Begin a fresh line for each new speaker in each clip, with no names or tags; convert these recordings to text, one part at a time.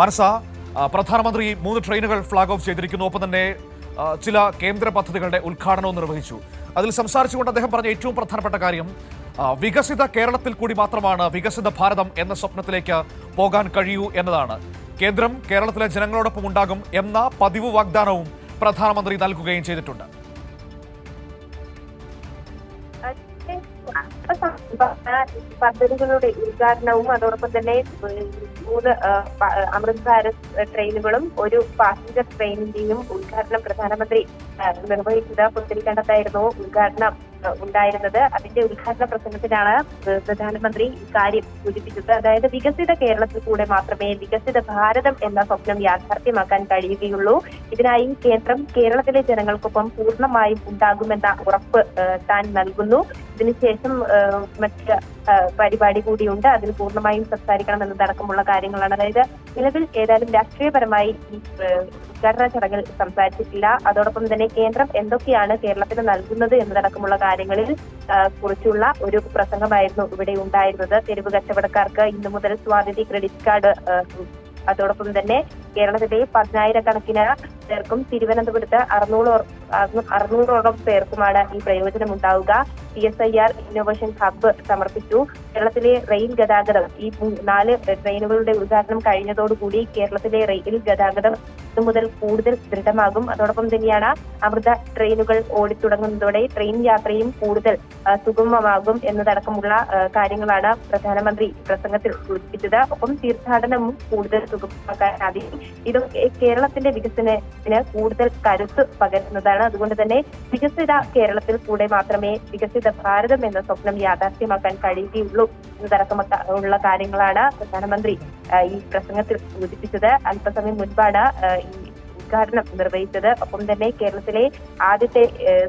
മനസ പ്രധാനമന്ത്രി മൂന്ന് ട്രെയിനുകൾ ഫ്ളാഗ് ഓഫ് ചെയ്തിരിക്കുന്നു. ഒപ്പം തന്നെ ചില കേന്ദ്ര പദ്ധതികളുടെ ഉദ്ഘാടനവും നിർവഹിച്ചു. അതിൽ സംസാരിച്ചുകൊണ്ട് അദ്ദേഹം പറഞ്ഞ ഏറ്റവും പ്രധാനപ്പെട്ട കാര്യം വികസിത കേരളത്തിൽ കൂടി മാത്രമാണ് വികസിത ഭാരതം എന്ന സ്വപ്നത്തിലേക്ക് പോകാൻ കഴിയൂ എന്നതാണ്. കേന്ദ്രം കേരളത്തിലെ ജനങ്ങളോടൊപ്പം ഉണ്ടാകും എന്ന പതിവ് വാഗ്ദാനവും പ്രധാനമന്ത്രി നൽകുകയും ചെയ്തിട്ടുണ്ട്.
പദ്ധതികളുടെ ഉദ്ഘാടനവും അതോടൊപ്പം തന്നെ മൂന്ന് അമൃത് ഭാരത് ട്രെയിനുകളും ഒരു പാസഞ്ചർ ട്രെയിനിന്റെയും ഉദ്ഘാടനം പ്രധാനമന്ത്രി നിർവഹിച്ചത് പുത്തരിക്കണ്ടത്തായിരുന്നു ഉദ്ഘാടനം ഉണ്ടായിരുന്നത്. അതിന്റെ ഉദ്ഘാടന പ്രസംഗത്തിലാണ് പ്ര- പ്രധാനമന്ത്രി ഇക്കാര്യം സൂചിപ്പിച്ചത്. അതായത് വികസിത കേരളത്തിൽ കൂടെ മാത്രമേ വികസിത ഭാരതം എന്ന സ്വപ്നം യാഥാർത്ഥ്യമാക്കാൻ കഴിയുകയുള്ളൂ. ഇതിനായി കേന്ദ്രം കേരളത്തിലെ ജനങ്ങൾക്കൊപ്പം പൂർണമായും ഉണ്ടാകുമെന്ന ഉറപ്പ് താൻ നൽകുന്നു. ഇതിനുശേഷം ശേഷം മറ്റ് പരിപാടി കൂടിയുണ്ട്. അതിൽ പൂർണമായും സംസാരിക്കണം എന്നതടക്കമുള്ള കാര്യങ്ങളാണ്. അതായത് നിലവിൽ ഏതായാലും രാഷ്ട്രീയപരമായി ഈ ഉദ്ഘാടന ചടങ്ങിൽ സംസാരിച്ചിട്ടില്ല. അതോടൊപ്പം തന്നെ കേന്ദ്രം എന്തൊക്കെയാണ് കേരളത്തിന് നൽകുന്നത് എന്നതടക്കമുള്ള കാര്യങ്ങളിൽ കുറിച്ചുള്ള ഒരു പ്രസംഗമായിരുന്നു ഇവിടെ ഉണ്ടായിരുന്നത്. തെരുവ് കച്ചവടക്കാർക്ക് ഇന്നു മുതൽ സ്വാതിഥി ക്രെഡിറ്റ് കാർഡ് അതോടൊപ്പം തന്നെ കേരളത്തിലെ പതിനായിരക്കണക്കിന് പേർക്കും തിരുവനന്തപുരത്ത് അറുന്നൂറോ അറുന്നൂറോളം പേർക്കുമാണ് ഈ പ്രയോജനം ഉണ്ടാവുക P S I R innovation hub സമർപ്പിച്ചു. കേരളത്തിലെ റെയിൽ ഗതാഗതം ഈ നാല് ട്രെയിനുകളുടെ ഉദ്ഘാടനം കഴിഞ്ഞതോടുകൂടി കേരളത്തിലെ റെയിൽ ഗതാഗതം ഇന്നു മുതൽ കൂടുതൽ ദൃഢമാകും. അതോടൊപ്പം തന്നെയാണ് അമൃത ട്രെയിനുകൾ ഓടിത്തുടങ്ങുന്നതോടെ ട്രെയിൻ യാത്രയും കൂടുതൽ സുഗമമാകും എന്നതടക്കമുള്ള കാര്യങ്ങളാണ് പ്രധാനമന്ത്രി പ്രസംഗത്തിൽ സൂചിപ്പിച്ചത്. ഒപ്പം തീർത്ഥാടനവും കൂടുതൽ സുഗമമാക്കാൻ സാധിക്കും ഇതൊക്കെ കേരളത്തിന്റെ വികസനത്തിന് കൂടുതൽ കരുത്ത് പകരുന്നതാണ് അതുകൊണ്ട് തന്നെ വികസിത കേരളത്തിൽ കൂടെ മാത്രമേ വികസിത ഭാരതം എന്ന സ്വപ്നം യാഥാർത്ഥ്യമാക്കാൻ കഴിയുകയുള്ളൂ എന്നതടക്കമുള്ള കാര്യങ്ങളാണ് പ്രധാനമന്ത്രി ഈ പ്രസംഗത്തിൽ സൂചിപ്പിച്ചത്. അല്പസമയം മുൻപാണ് ഈ ഉദ്ഘാടനം നിർവഹിച്ചത്. ഒപ്പം തന്നെ കേരളത്തിലെ ആദ്യത്തെ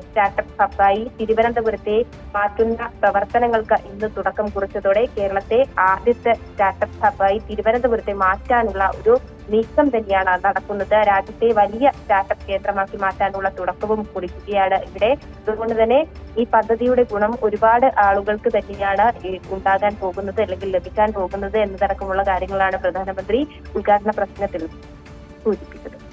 സ്റ്റാർട്ടപ്പ് ഹബ്ബായി തിരുവനന്തപുരത്തെ മാറ്റുന്ന പ്രവർത്തനങ്ങൾക്ക് ഇന്ന് തുടക്കം കുറിച്ചതോടെ കേരളത്തെ ആദ്യത്തെ സ്റ്റാർട്ടപ്പ് ഹബ്ബായി തിരുവനന്തപുരത്തെ മാറ്റാനുള്ള ഒരു നീക്കം തന്നെയാണ് നടക്കുന്നത്. രാജ്യത്തെ വലിയ സ്റ്റാർട്ടപ്പ് കേന്ദ്രമാക്കി മാറ്റാനുള്ള തുടക്കവും കുറിക്കുകയാണ് ഇവിടെ. അതുകൊണ്ട് തന്നെ ഈ പദ്ധതിയുടെ ഗുണം ഒരുപാട് ആളുകൾക്ക് തന്നെയാണ് ഉണ്ടാകാൻ പോകുന്നത് അല്ലെങ്കിൽ ലഭിക്കാൻ പോകുന്നത് എന്നതടക്കമുള്ള കാര്യങ്ങളാണ് പ്രധാനമന്ത്രി ഉദ്ഘാടന പ്രശ്നത്തിൽ സൂചിപ്പിച്ചത്.